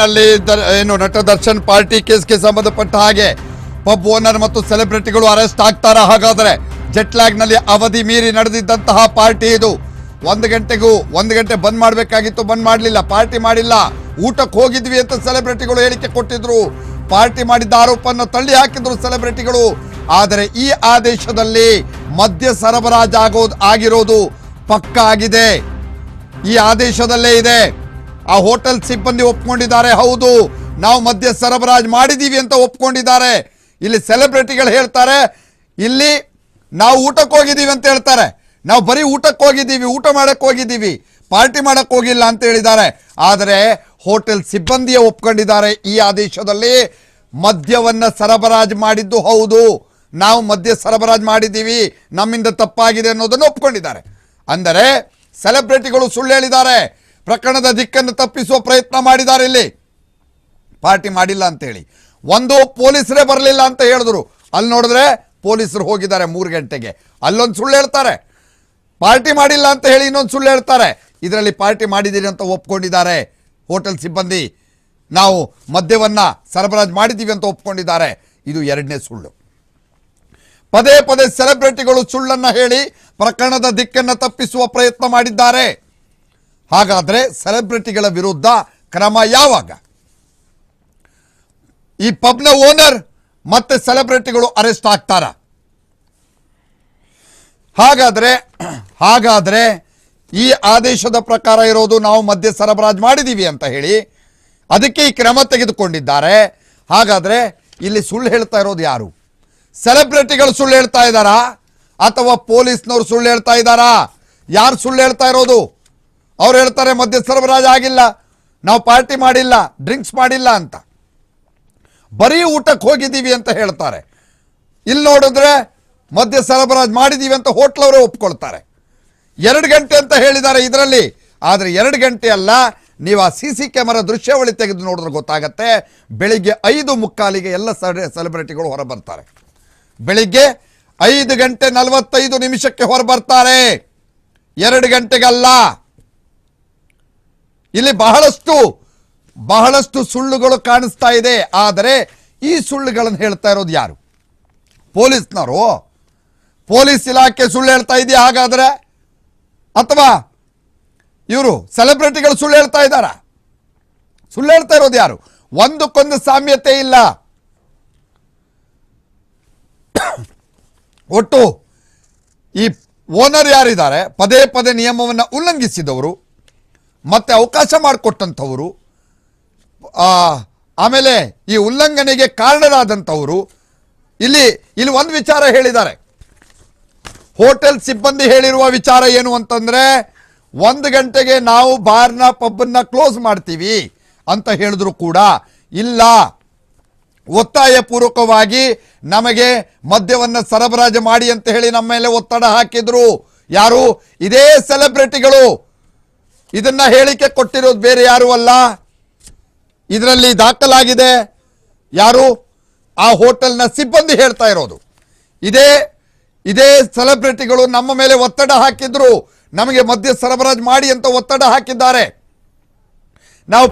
ನಲ್ಲಿ ಏನು ನಟ ದರ್ಶನ್ ಪಾರ್ಟಿ ಕೇಸ್ಗೆ ಸಂಬಂಧಪಟ್ಟ ಹಾಗೆ ಪಬ್ ಓನರ್ ಮತ್ತು ಸೆಲೆಬ್ರಿಟಿಗಳು ಅರೆಸ್ಟ್ ಆಗ್ತಾರ ಹಾಗಾದ್ರೆ ಜೆಟ್ಲ್ಯಾಗ್ನಲ್ಲಿ ಅವಧಿ ಮೀರಿ ನಡೆದಿದ್ದಂತಹ ಪಾರ್ಟಿ ಇದು. ಒಂದು ಗಂಟೆಗೂ ಒಂದು ಗಂಟೆ ಬಂದ್ ಮಾಡಬೇಕಾಗಿತ್ತು, ಬಂದ್ ಮಾಡಲಿಲ್ಲ, ಪಾರ್ಟಿ ಮಾಡಿಲ್ಲ. ಊಟಕ್ಕೆ ಹೋಗಿದ್ವಿ ಅಂತ ಸೆಲೆಬ್ರಿಟಿಗಳು ಹೇಳಿಕೆ ಕೊಟ್ಟಿದ್ರು. ಪಾರ್ಟಿ ಮಾಡಿದ್ದ ಆರೋಪವನ್ನು ತಳ್ಳಿ ಹಾಕಿದ್ರು ಸೆಲೆಬ್ರಿಟಿಗಳು. ಆದರೆ ಈ ಆದೇಶದಲ್ಲಿ ಮದ್ಯ ಸರಬರಾಜು ಆಗೋದು ಆಗಿರೋದು ಪಕ್ಕ ಆಗಿದೆ. ಈ ಆದೇಶದಲ್ಲೇ ಇದೆ. ಆ ಹೋಟೆಲ್ ಸಿಬ್ಬಂದಿ ಒಪ್ಕೊಂಡಿದ್ದಾರೆ. ಹೌದು, ನಾವು ಮದ್ಯ ಸರಬರಾಜು ಮಾಡಿದೀವಿ ಅಂತ ಒಪ್ಕೊಂಡಿದ್ದಾರೆ. ಇಲ್ಲಿ ಸೆಲೆಬ್ರಿಟಿಗಳು ಹೇಳ್ತಾರೆ, ಇಲ್ಲಿ ನಾವು ಊಟಕ್ಕೆ ಹೋಗಿದ್ದೀವಿ ಅಂತ ಹೇಳ್ತಾರೆ. ನಾವು ಬರೀ ಊಟಕ್ಕೆ ಹೋಗಿದ್ದೀವಿ, ಊಟ ಮಾಡಕ್ಕೆ ಹೋಗಿದ್ದೀವಿ, ಪಾರ್ಟಿ ಮಾಡಕ್ಕೆ ಹೋಗಿಲ್ಲ ಅಂತ ಹೇಳಿದ್ದಾರೆ. ಆದರೆ ಹೋಟೆಲ್ ಸಿಬ್ಬಂದಿಯೇ ಒಪ್ಕೊಂಡಿದ್ದಾರೆ ಈ ಆದೇಶದಲ್ಲಿ. ಮದ್ಯವನ್ನು ಸರಬರಾಜು ಮಾಡಿದ್ದು ಹೌದು, ನಾವು ಮದ್ಯ ಸರಬರಾಜು ಮಾಡಿದ್ದೀವಿ, ನಮ್ಮಿಂದ ತಪ್ಪಾಗಿದೆ ಅನ್ನೋದನ್ನು ಒಪ್ಕೊಂಡಿದ್ದಾರೆ. ಅಂದರೆ ಸೆಲೆಬ್ರಿಟಿಗಳು ಸುಳ್ಳು ಹೇಳಿದ್ದಾರೆ. ಪ್ರಕರಣದ ದಿಕ್ಕನ್ನು ತಪ್ಪಿಸುವ ಪ್ರಯತ್ನ ಮಾಡಿದ್ದಾರೆ ಇಲ್ಲಿ. ಪಾರ್ಟಿ ಮಾಡಿಲ್ಲ ಅಂತೇಳಿ. ಒಂದು ಪೊಲೀಸರೇ ಬರಲಿಲ್ಲ ಅಂತ ಹೇಳಿದ್ರು. ಅಲ್ಲಿ ನೋಡಿದ್ರೆ ಪೊಲೀಸರು ಹೋಗಿದ್ದಾರೆ ಮೂರು ಗಂಟೆಗೆ. ಅಲ್ಲೊಂದು ಸುಳ್ಳು ಹೇಳ್ತಾರೆ. ಪಾರ್ಟಿ ಮಾಡಿಲ್ಲ ಅಂತ ಹೇಳಿ ಇನ್ನೊಂದು ಸುಳ್ಳು ಹೇಳ್ತಾರೆ. ಇದರಲ್ಲಿ ಪಾರ್ಟಿ ಮಾಡಿದ್ದೀರಿ ಅಂತ ಒಪ್ಕೊಂಡಿದ್ದಾರೆ ಹೋಟೆಲ್ ಸಿಬ್ಬಂದಿ. ನಾವು ಮದ್ಯವನ್ನು ಸರಬರಾಜು ಮಾಡಿದ್ದೀವಿ ಅಂತ ಒಪ್ಕೊಂಡಿದ್ದಾರೆ. ಇದು ಎರಡನೇ ಸುಳ್ಳು. ಪದೇ ಪದೇ ಸೆಲೆಬ್ರಿಟಿಗಳು ಸುಳ್ಳನ್ನು ಹೇಳಿ ಪ್ರಕರಣದ ದಿಕ್ಕನ್ನು ತಪ್ಪಿಸುವ ಪ್ರಯತ್ನ ಮಾಡಿದ್ದಾರೆ. ಹಾಗಾದ್ರೆ ಸೆಲೆಬ್ರಿಟಿಗಳ ವಿರುದ್ಧ ಕ್ರಮ ಯಾವಾಗ? ಈ ಪಬ್ನ ಓನರ್ ಮತ್ತೆ ಸೆಲೆಬ್ರಿಟಿಗಳು ಅರೆಸ್ಟ್ ಆಗ್ತಾರ? ಹಾಗಾದರೆ ಹಾಗಾದರೆ ಈ ಆದೇಶದ ಪ್ರಕಾರ ಇರೋದು ನಾವು ಮಧ್ಯ ಸರಬರಾಜು ಮಾಡಿದ್ದೀವಿ ಅಂತ ಹೇಳಿ ಅದಕ್ಕೆ ಈ ಕ್ರಮ ತೆಗೆದುಕೊಂಡಿದ್ದಾರೆ. ಹಾಗಾದರೆ ಇಲ್ಲಿ ಸುಳ್ಳು ಹೇಳ್ತಾ ಇರೋದು ಯಾರು? ಸೆಲೆಬ್ರಿಟಿಗಳು ಸುಳ್ಳು ಹೇಳ್ತಾ ಇದ್ದಾರಾ? ಅಥವಾ ಪೊಲೀಸ್ನವರು ಸುಳ್ಳು ಹೇಳ್ತಾ ಇದ್ದಾರಾ? ಯಾರು ಸುಳ್ಳು ಹೇಳ್ತಾ ಇರೋದು? ಅವ್ರು ಹೇಳ್ತಾರೆ, ಮದ್ಯ ಸರಬರಾಜು ಆಗಿಲ್ಲ, ನಾವು ಪಾರ್ಟಿ ಮಾಡಿಲ್ಲ, ಡ್ರಿಂಕ್ಸ್ ಮಾಡಿಲ್ಲ ಅಂತ. ಬರೀ ಊಟಕ್ಕೆ ಹೋಗಿದ್ದೀವಿ ಅಂತ ಹೇಳ್ತಾರೆ. ಇಲ್ಲಿ ನೋಡಿದ್ರೆ ಮದ್ಯ ಸರಬರಾಜು ಮಾಡಿದ್ದೀವಿ ಅಂತ ಹೋಟ್ಲವರೇ ಒಪ್ಕೊಳ್ತಾರೆ. ಎರಡು ಗಂಟೆ ಅಂತ ಹೇಳಿದ್ದಾರೆ ಇದರಲ್ಲಿ. ಆದರೆ ಎರಡು ಗಂಟೆ ಅಲ್ಲ, ನೀವು ಆ ಸಿ ಸಿ ಕ್ಯಾಮರಾ ದೃಶ್ಯಾವಳಿ ತೆಗೆದು ನೋಡಿದ್ರೆ ಗೊತ್ತಾಗತ್ತೆ, ಬೆಳಿಗ್ಗೆ ಐದು ಮುಕ್ಕಾಲಿಗೆ ಎಲ್ಲ ಸೆಲೆಬ್ರಿಟಿಗಳು ಹೊರ ಬರ್ತಾರೆ. ಬೆಳಿಗ್ಗೆ ಐದು ಗಂಟೆ ನಲವತ್ತೈದು ನಿಮಿಷಕ್ಕೆ ಹೊರ ಬರ್ತಾರೆ. ಎರಡು ಗಂಟೆಗಲ್ಲ. ಇಲ್ಲಿ ಬಹಳಷ್ಟು ಬಹಳಷ್ಟು ಸುಳ್ಳುಗಳು ಕಾಣಿಸ್ತಾ ಇದೆ. ಆದರೆ ಈ ಸುಳ್ಳುಗಳನ್ನು ಹೇಳ್ತಾ ಇರೋದು ಯಾರು? ಪೊಲೀಸ್ನವರು. ಪೊಲೀಸ್ ಇಲಾಖೆ ಸುಳ್ಳು ಹೇಳ್ತಾ ಇದೆಯಾ ಹಾಗಾದರೆ? ಅಥವಾ ಇವರು ಸೆಲೆಬ್ರಿಟಿಗಳು ಸುಳ್ಳು ಹೇಳ್ತಾ ಇದ್ದಾರಾ? ಸುಳ್ಳು ಹೇಳ್ತಾ ಇರೋದು ಯಾರು? ಒಂದಕ್ಕೊಂದು ಸಾಮ್ಯತೆ ಇಲ್ಲ. ಒಟ್ಟು ಈ ಓನರ್ ಯಾರಿದ್ದಾರೆ? ಪದೇ ಪದೇ ನಿಯಮವನ್ನು ಉಲ್ಲಂಘಿಸಿದವರು. ಮತ್ತೆ ಅವಕಾಶ ಮಾಡಿಕೊಟ್ಟಂಥವರು ಆಮೇಲೆ ಈ ಉಲ್ಲಂಘನೆಗೆ ಕಾರಣರಾದಂಥವರು, ಇಲ್ಲಿ ಇಲ್ಲಿ ಒಂದು ವಿಚಾರ ಹೇಳಿದ್ದಾರೆ. ಹೋಟೆಲ್ ಸಿಬ್ಬಂದಿ ಹೇಳಿರುವ ವಿಚಾರ ಏನು ಅಂತಂದ್ರೆ, ಒಂದು ಗಂಟೆಗೆ ನಾವು ಬಾರ್ನ ಪಬ್ಬನ್ನ ಕ್ಲೋಸ್ ಮಾಡ್ತೀವಿ ಅಂತ ಹೇಳಿದ್ರು ಕೂಡ ಇಲ್ಲ. ಒತ್ತಾಯಪೂರ್ವಕವಾಗಿ ನಮಗೆ ಮದ್ಯವನ್ನು ಸರಬರಾಜು ಮಾಡಿ ಅಂತ ಹೇಳಿ ನಮ್ಮ ಮೇಲೆ ಒತ್ತಡ ಹಾಕಿದ್ರು. ಯಾರು? ಇದೇ ಸೆಲೆಬ್ರಿಟಿಗಳು ಇದನ್ನ ಹೇಳಿಕೆ ಕೊಟ್ಟಿರೋದು ಬೇರೆ ಯಾರು ಅಲ್ಲ. ಇದರಲ್ಲಿ ದಾಖಲಾಗಿದೆ ಯಾರು? ಆ ಹೋಟೆಲ್ನ ಸಿಬ್ಬಂದಿ ಹೇಳ್ತಾ ಇರೋದು. ಇದೇ ಇದೇ ಸೆಲೆಬ್ರಿಟಿಗಳು ನಮ್ಮ ಮೇಲೆ ಒತ್ತಡ ಹಾಕಿದ್ರು. ನಮಗೆ ಮದ್ಯ ಸರಬರಾಜು ಮಾಡಿ ಅಂತ ಒತ್ತಡ ಹಾಕಿದ್ದಾರೆ. ನಾವು